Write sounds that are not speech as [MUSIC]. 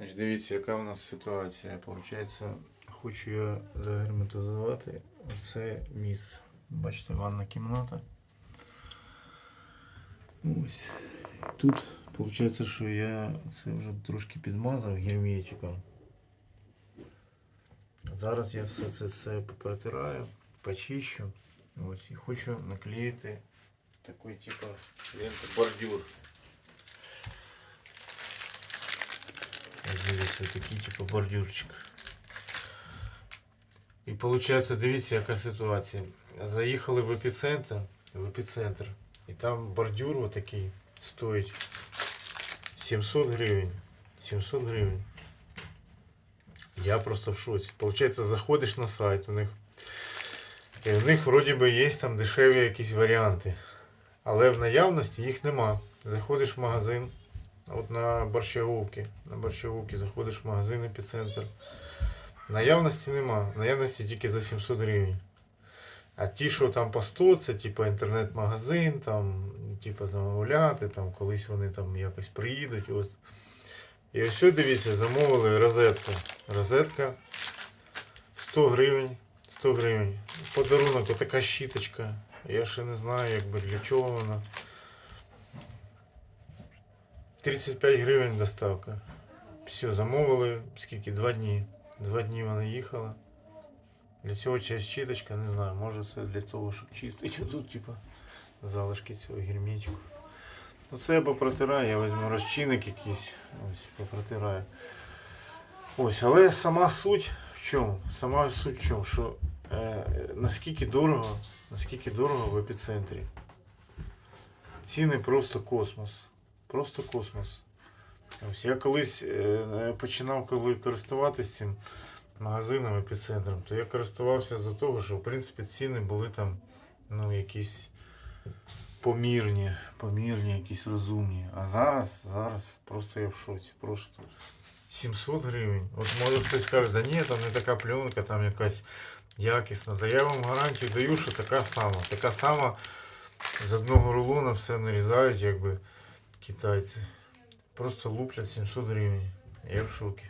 Значить, дивіться, яка у нас ситуація. Получається, хочу я загерметизувати оце місце. Бачите, ванна кімната. Ось. Тут виходить, що я це вже трошки підмазав герметиком. Зараз я все це все протираю, почищу. Ось, і хочу наклеїти такий типу ленту бордюр. Ось Дивіться, такий типу бордюрчик. І виходить, дивіться, яка ситуація. Заїхали в епіцентр, в епіцентр. І там бордюр отакий стоїть 700 гривень. 700 гривень. Я просто в шоці. Получається, заходиш на сайт у них. І в них вроді би є там дешеві якісь варіанти. Але в наявності їх нема. Заходиш в магазин, от на Борщаговки. На Борщаговки заходиш в магазин епіцентр. Наявності нема. Наявності тільки за 700 гривень. А ті, що там по 100, це типу інтернет-магазин, там, типу замовляти, там колись вони там якось приїдуть. От. І ось дивіться, замовили розетку. Розетка 100 гривень. 100 гривень. Подарунок, отака щіточка. Я ще не знаю, якби для чого вона. 35 гривень доставка. Все, замовили скільки? Два дні. Два дні вона їхала. Для цього ця щіточка, не знаю, може це для того, щоб чистити [LAUGHS] тут, типа, залишки цього герметику. Ну це я попротираю, я візьму розчинник якийсь. Ось, попротираю. Ось, але сама суть в чому? Сама суть в чому? Що е, наскільки дорого, наскільки дорого в епіцентрі. Ціни просто космос. Просто космос. Ось я колись е, починав коли користуватися цим магазином епіцентром, то я користувався за того, що в принципі ціни були там ну, якісь помірні, помірні, якісь розумні. А зараз, зараз просто я в шоці. Просто 700 гривень. От може хтось каже, да ні, там не така пленка, там якась якісна. Та я вам гарантію даю, що така сама. Така сама з одного рулона все нарізають, якби китайці. Просто луплять 700 гривень. Я в шокі.